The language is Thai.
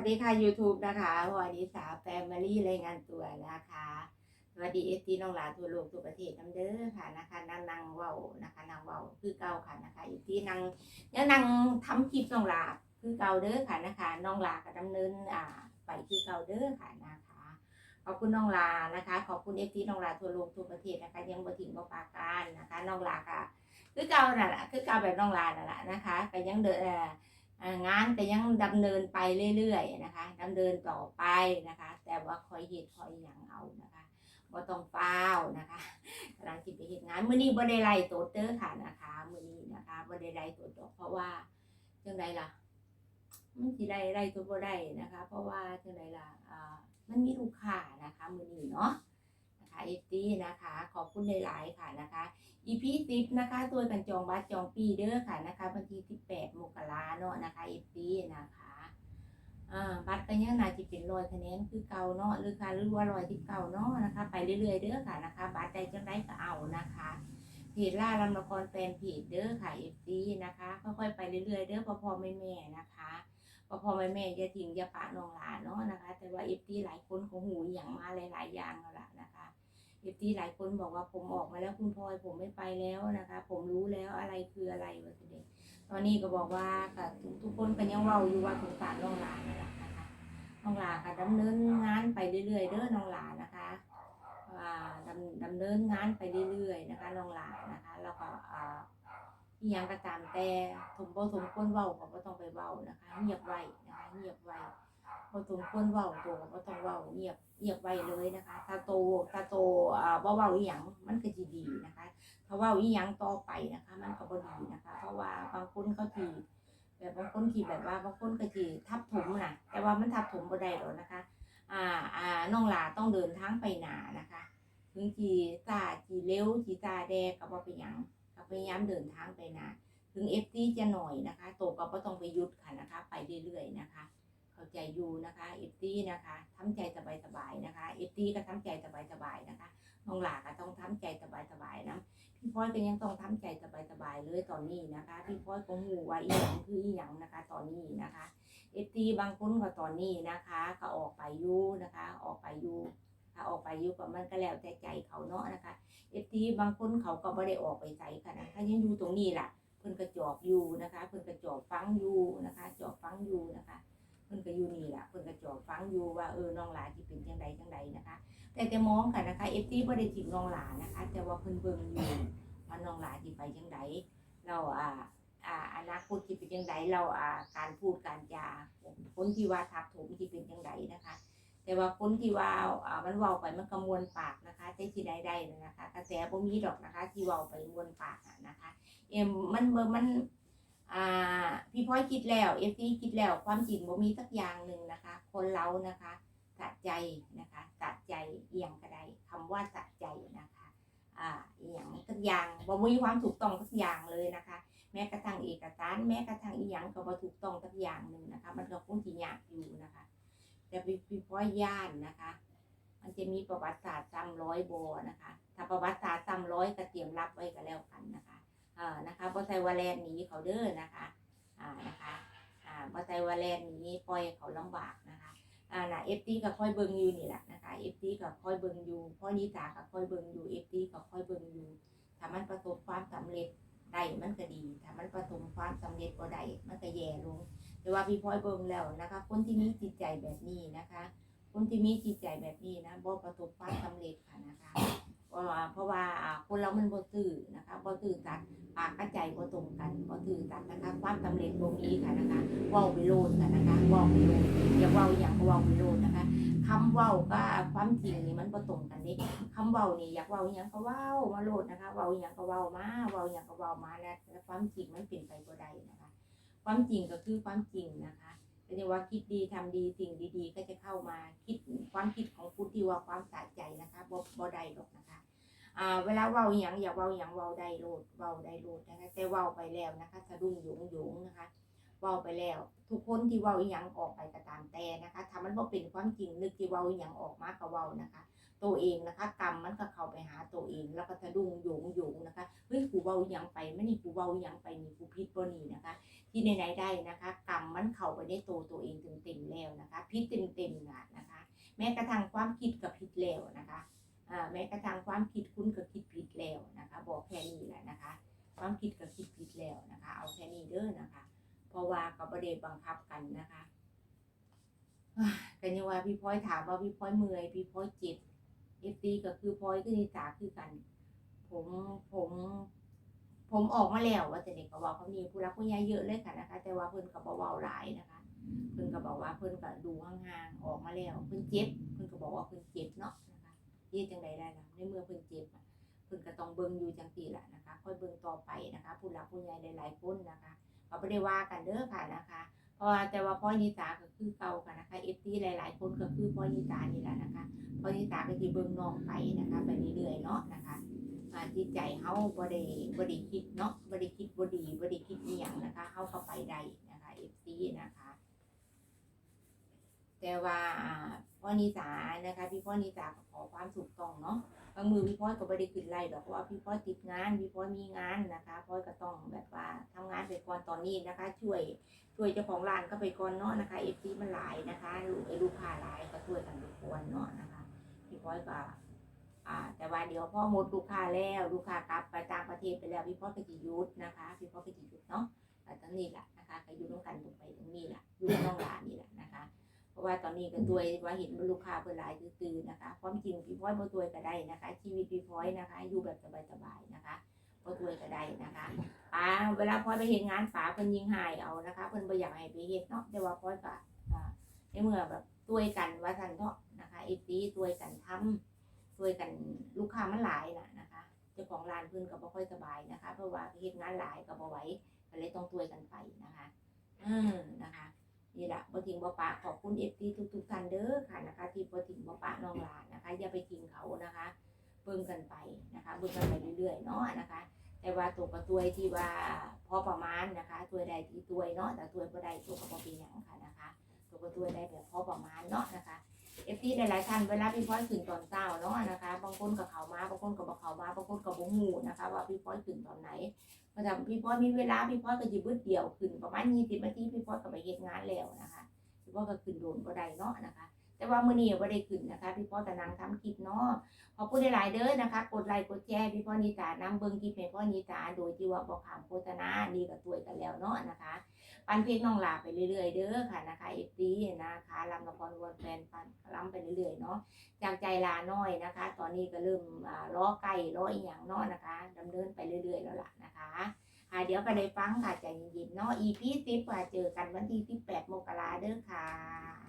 วัสดีค่ะ YouTube นะคะวัสดีสาวแฟมิลี่รายงานตัวนะคะ สวัสดีเอฟซีน้องหลานทั่วโลกทั่วประเทศน้ำเด้อค่ะนะคะนางนางเว้านะคะนางเว้าคือเก่าค่ะนะคะเอฟซีนางยังนางทำคลิปน้องหลาคือเก่าเด้อค่ะนะคะน้องหลาก็ดำเนินอ่าไปคือเก่าเด้อค่ะนะคะ ขอบคุณน้องลานะคะ ขอบคุณเอฟซีน้องลาทั่วโลกทั่วประเทศนะคะ ยังบ่ถึงบ่ปาการนะคะน้องลาค่ะ คือเก่าน่ะล่ะคือเก่าแบบน้องลาน่ะล่ะนะคะก็ยังเดินเอ่อเอ่อ งานก็ยังดำเนินไปเรื่อยๆนะคะดำเนินต่อไปนะคะ แต่ว่าคอยเหตุคอยอย่างเอานะคะบ่ต้องเฝ้านะคะกำลังคิดไปเหตุงานมื้อนี้บ่ได้ไล่โตเตอร์ค่ะนะคะมื้อนี้นะคะบ่ได้ไล่โตดอกเพราะว่าจังไดล่ะมันสิได้ไล่ตัวบ่ได้นะคะ เพราะว่าจังไดล่ะอ่ามันมีลูกค้านะคะมือนี้เนาะ นะคะเอฟซีนะคะ ขอบคุณหลายๆค่ะนะคะ EP สิบนะคะตัวกันจองบัตรจองปีเด้อค่ะนะคะวันที่สิบแปดมกราเนาะนะคะเอฟซีนะคะอ่าบัตรก็ยังน่าจะเป็นรอยคะแนนคือเก่าเนาะหรือค่ะหรือว่ารอยที่เก่าเนาะนะคะไปเรื่อยๆเด้อค่ะนะคะ บัตรใดจังได้ก็เอานะคะเพจล่าลำละครแฟนเพจเด้อค่ะเอฟซีนะคะค่อยๆไปเรื่อยๆเด้อพอพอแม่แม่ๆนะคะพอพอแม่แม่อย่าทิ้งยาปะนองหลานเนาะนะคะ แต่ว่าเอฟทีหลายคนของหูอย่างมาหลายๆอย่างแล้วล่ะนะคะ เอฟทีหลายคนบอกว่าผมออกมาแล้วคุณพลอยผมไม่ไปแล้วนะคะ ผมรู้แล้วอะไรคืออะไรวะทีเด็กตอนนี้ก็บอกว่าก็ทุกทุกคนก็ยังเว้าอยู่ว่าสงสารน้องหลานนั่นแหละนะคะน้องหลานก็ดำเนินงานไปเรื่อยๆเด้อน้องหลานนะคะดำดำเนินงานไปเรื่อยๆนะคะน้องหลานนะคะแล้วก็อีหยังก็ตามแต่สมบ่สมควรเว้าก็บ่ต้องไปเว้านะคะเงียบไว้นะคะเงียบไว้ บ่สมควรเว้าโตก็บ่ต้องเว้าเงียบเงียบไว้เลยนะคะ ถ้าโตถ้าโตอ่าบ่เว้าอีหยังมันก็สิดีนะคะ ถ้าเว้าอีหยังต่อไปนะคะ มันก็บ่ดีนะคะ เพราะว่าบางคนเขาสิแบบบางคนที่แบบว่าบางคนก็สิทับถมน่ะ แต่ว่ามันทับถมบ่ได้หรอกนะคะ อ่าอ่าน้องหลาต้องเดินทางไปหนานะคะถึงจีซาจีเร็วจีซาแดกก็บ่เป็นหยังก็พยายามเดินทางไปหนะถึงเอฟซีจะหน่อยนะคะ โตก็บ่ต้องไปยุดค่ะนะคะ ไปเรื่อยๆนะคะ เข้าใจอยู่นะคะเอฟซีนะคะทำใจสบายๆนะคะเอฟซีก็ทำใจสบายๆนะคะน้องหลาก็ต้องทำใจสบายๆนะพี่พลอยก็ยังต้องทำใจสบายๆเลยตอนนี้นะคะ พี่พลอยก็หูว่าอีหยังคืออีหยังนะคะ ตอนนี้นะคะเอฟซีบางคนก็ตอนนี้นะคะ ก็ออกไปอยู่นะคะ ออกไปอยู่ถ้าออกไปอยู่ก็มันก็แล้วแต่ใจเขาเนาะนะคะเอฟทีบางคนเขาก็ไม่ได้ออกไปใส่ค่ะนะถ้ายังอยู่ตรงนี้ล่ะเพิ่นก็จอบอยู่นะคะ เพิ่นก็จอบฟังอยู่นะคะ จอบฟังอยู่นะคะ อยู่นี่ล่ะเพิ่นก็จอบฟังอยู่ว่าเออน้องหลาที่เป็นจังใดจังใดนะคะ แต่แต่มองค่ะนะคะเอฟทีบ่ได้ถิงน้องหลานะคะ แต่ว่าเพิ่นเบิ่งอยู่ว่าน้องหลาที่ไปจังใดเราอ่าอ่าอนาคตที่เป็นจังใดเราอ่าการพูดการจาคนที่ว่าทับถมที่เป็นจังใดนะคะ แต่ว่าคนที่ว่าอ่ามันเว้าไปมันก็มวนปากนะคะแต่ที่ใดได้นะคะกระแสบ่มีดอกนะคะที่เว้าไปมวนปากอะนะคะ เอ็มมันเบอร์มัน อ่าพี่พ้อยคิดแล้วเอฟซีคิดแล้วความจริงบ่มีสักอย่างหนึ่งนะคะ คนเรานะคะสะใจนะคะสะใจเอียงก็ได้คำว่าสะใจนะคะอ่าอหย่างสักอย่างบ่มีความถูกต้องสักอย่างเลยนะคะ แม้กระทั่งเอกสารแม้กระทั่งอีหยังก็บ่ถูกต้องสักอย่างหนึ่งนะคะ มันก็คงสิยากอยู่นะคะ แต่พี่พี่พ้อยย่านนะคะมันจะมีประวัติศาสตร์ซ้ำร้อยโบนะคะ ถ้าประวัติศาสตร์ซ้ำร้อยก็เตรียมรับไว้ก็แล้วกันนะคะ เอ่อนะคะบอไซวาแลนหนีเขาเด้อนะคะอ่านะคะอ่าบอไซวาแลนหนีปล่อยเขาลำบากนะคะอ่านะเอฟตีก็ค่อยเบิ่งอยู่นี่แหละนะคะเอฟตีก็ค่อยเบิ่งอยู่พ่อนิสาก็ค่อยเบิ่งอยู่เอฟตีก็ค่อยเบิ่งอยู่ถ้ามันประสบความสำเร็จได้มันก็ดีถ้ามันประสบความสำเร็จบ่ได้มันก็แย่ลง แต่ว่าพี่พลอยเบิ่งแล้วนะคะ คนที่มีจิตใจแบบนี้นะคะ คนที่มีจิตใจแบบนี้นะบ่ประสบความสำเร็จค่ะนะคะ เพราะว่าเพราะว่าคนเรามันบ่ซื่อนะคะบ่ซื่อสัตย์ปากกับใจบ่ตรงกันบ่ซื่อสัตย์นะคะ ความสำเร็จบ่มีค่ะนะคะว้าไปโลดค่ะนะคะว้าไปโลดอย่าว้าอย่างก็ว้าไปโลดนะคะคำเว้ากับความจริงนี่มันบ่ตรงกันเด้คำเว้านี่อยากเว้าอหยังก็เว้ามาโลดนะคะเว้าอหยังก็เว้ามาเว้าอหยังก็เว้ามาแล้วความจริงมันเป็นไปบ่ได้นะคะ ความจริงก็คือความจริงนะคะก็จะว่าคิดดีทำดีสิ่งดีๆ ก็จะเข้ามาคิดความคิด ที่ว่าความสะใจนะคะบ่บ่ได้หรอกนะคะอ่าเวลาเว้าอหย่างอย่าเว้าอหย่างเว้าได้โลดเว้าได้โลดนะคะแต่เว้าไปแล้วนะคะสะดุ้งหยงหยงนะคะเว้าไปแล้ว ทุกคนที่เว้าอหย่างออกไปก็ตามแต่นะคะถ้ามันบ่เป็นความจริงนึกที่เว้าอหย่างออกมาก็เว้านะคะ ตัวเองนะคะ กรรมมันก็เข้าไปหาตัวเอง แล้วก็สะดุ้งโยงโยงนะคะเฮ้ยกูเว้าอิหยังไปไม่นี่กูเว้าอิหยังไปนี่กูผิดบ่นี่นะคะ ที่ไหนๆได้นะคะ กรรมมันเข้าไปในตัวตัวเองเต็มๆแล้วนะคะผิดเต็มๆน่ะนะคะ แม้กระทั่งความคิดกับผิดแล้วนะคะอ่าแม้กระทั่งความคิดคุณก็คิดผิดแล้วนะคะ บอกแค่นี้แหละนะคะ ความคิดก็คิดผิดแล้วนะคะ เอาแค่นี้เด้อนะคะ เพราะว่าก็บ่ได้บังคับกันนะคะกันยังว่าพี่พลอยถามว่าพี่พลอยเมื่อยพี่พลอยเจ็บเอฟตีก็คือพลอยคือนิสาคือกัน ผมผมผมออกมาแล้วว่าแต่เด็กก็บอกเขามีผู้รักผู้ใหญ่เยอะเลยค่ะนะคะ แต่ว่าเพิ่นก็บ่เว้าหลายนะคะ เพิ่นก็บอกว่าเพิ่นก็ดูห่างๆออกมาแล้วเพิ่นเจ็บเพิ่นก็บอกว่าเพิ่นเจ็บเนาะนะคะเฮ็ดจังไดได้ล่ะในเมื่อเพิ่นเจ็บเพิ่นก็ต้องเบิ่งอยู่จังซี่ละนะคะค่อยเบิ่งต่อไปนะคะผู้หลักผู้ใหญ่หลายๆคนนะคะก็บ่ได้ว่ากันเด้อค่ะนะคะเพราะว่าแต่ว่าพ่อนิสาก็คือเก่าค่ะนะคะ FT หลาย ๆ คนก็คือพ่อนิสานี่แหละนะคะพ่อนิสาก็สิเบิ่งน้องไปนะคะไปเรื่อยๆเนาะนะคะอาจิตใจเฮาบ่ได้บ่ได้คิดเนาะบ่ได้คิดบดีบ่ได้คิดอียงนะคะเฮาก็ไปได้นะคะ FT นะคะ แต่ว่าพ่อนิสานะคะ พี่พ่อนิสาขอความถูกต้องเนาะบางมือพี่พ่อก็ไม่ได้ขึ้นไล่ดอกว่าพี่พ่อติดงานพี่พ่อมีงานนะคะพ่อก็ต้องแบบว่าทำงานไปก่อนตอนนี้นะคะ ช่วยช่วยเจ้าของร้านก็ไปก่อนเนาะนะคะเอฟซีมันหลายนะคะลูกไอ้ลูกค้าหลายก็ช่วยกันทุกคนเนาะนะคะพี่พ่อก็อ่าแต่ว่าเดี๋ยวพ่อหมดลูกค้าแล้วลูกค้ากลับไปต่างประเทศไปแล้วพี่พ่อก็จะหยุดนะคะพี่พ่อก็จะหยุดเนาะแต่ตอนนี้แหละนะคะก็อยู่ร่วมกันตรงไปตรงนี้แหละอยู่น้องหลานนี่แหละนะคะ ราะว่าตอนนี้ก็ตัวยว่าเห็นลูกค้าเปิดหลายตื่นๆนะคะความจริงพี่พ้อยบ่ตัวยก็ได้นะคะ ชีวิตพี่พ้อยนะคะ อยู่แบบสบายๆนะคะบ่ตัวยก็ได้นะคะป้าเวลาพ้อยไปเห็นงานฝาเพิ่นยิงหายเอานะคะเพิ่นบ่อยากให้ไปเฮ็ดเนาะแต่ว่าพ้อยก็อ่าในเมื่อแบบตัวยกันว่าซั่นเนาะนะคะเอซีตัวยกันทำตัวยกันลูกค้ามันหลายน่ะนะคะเจ้าของร้านเพิ่นก็บ่ค่อยสบายนะคะ เพราะว่าเฮ็ดงานหลายก็บ่ไหวก็เลยต้องตัวยกันไปนะคะอืมนะคะ นี่แหละบ่ทิ้งบ่ปะขอบคุณเอฟซีทุกๆท่านเด้อค่ะนะคะ ที่บ่ทิ้งบ่ปะน้องหลานนะคะ อย่าไปทิ้งเขานะคะ เบิ่งกันไปนะคะเบิ่งกันไปเรื่อยๆเนาะนะคะ แต่ว่าตัวกระตัวที่ว่าพอประมาณนะคะตัวใดที่ตัวเนาะแต่ตัวบ่ได้ตัวก็บ่เป็นหยังค่ะนะคะตัวกระตัวได้แบบพอประมาณเนาะนะคะ เอฟซีหลายๆท่านเวลาพี่พ้อยขึ้นตอนเช้าเนาะนะคะบางคนกับเขามาบางคนกับบ่เขามาบางคนก็บ่ฮู้นะคะ ว่าพี่พ้อยขึ้นตอนไหนพอทำพี่พ้อยมีเวลาพี่พ้อยก็จะบึดเดียวขึ้นประมาณยี่สิบนาทีพี่พ้อยก็ไปเฮ็ดงานแล้วนะคะพี่พ้อยก็ขึ้นโดนก็ได้เนาะนะคะ แต่ว่ามื้อนี้บ่ได้ขึ้นนะคะ พี่พ่อก็นั่งทำคลิปเนาะขอบคุณหลายๆเด้อนะคะ กดไลค์กดแชร์พี่พ่อนิตานํเบิ่งคลิปให้พ่อนิตาโดยที่ว่าบ่ขามโฆษณาดีกับตัวกันแล้วเนาะนะคะ ปันเพลงน้องลาไปเรื่อยๆเด้อค่ะนะคะเอฟซีนะคะลำละครวนแฟนปันลำไปเรื่อยๆเนาะจากใจลาน้อยนะคะ ตอนนี้ก็เริ่มล้อไก่ล้ออีหยังเนาะนะคะดำเนินไปเรื่อยๆแล้วล่ะนะคะค่ะเดี๋ยวก็ได้ฟังค่ะใจเย็นๆเนาะ EP สิบค่ะเจอกันวันที่สิบแปดมกราเด้อค่ะ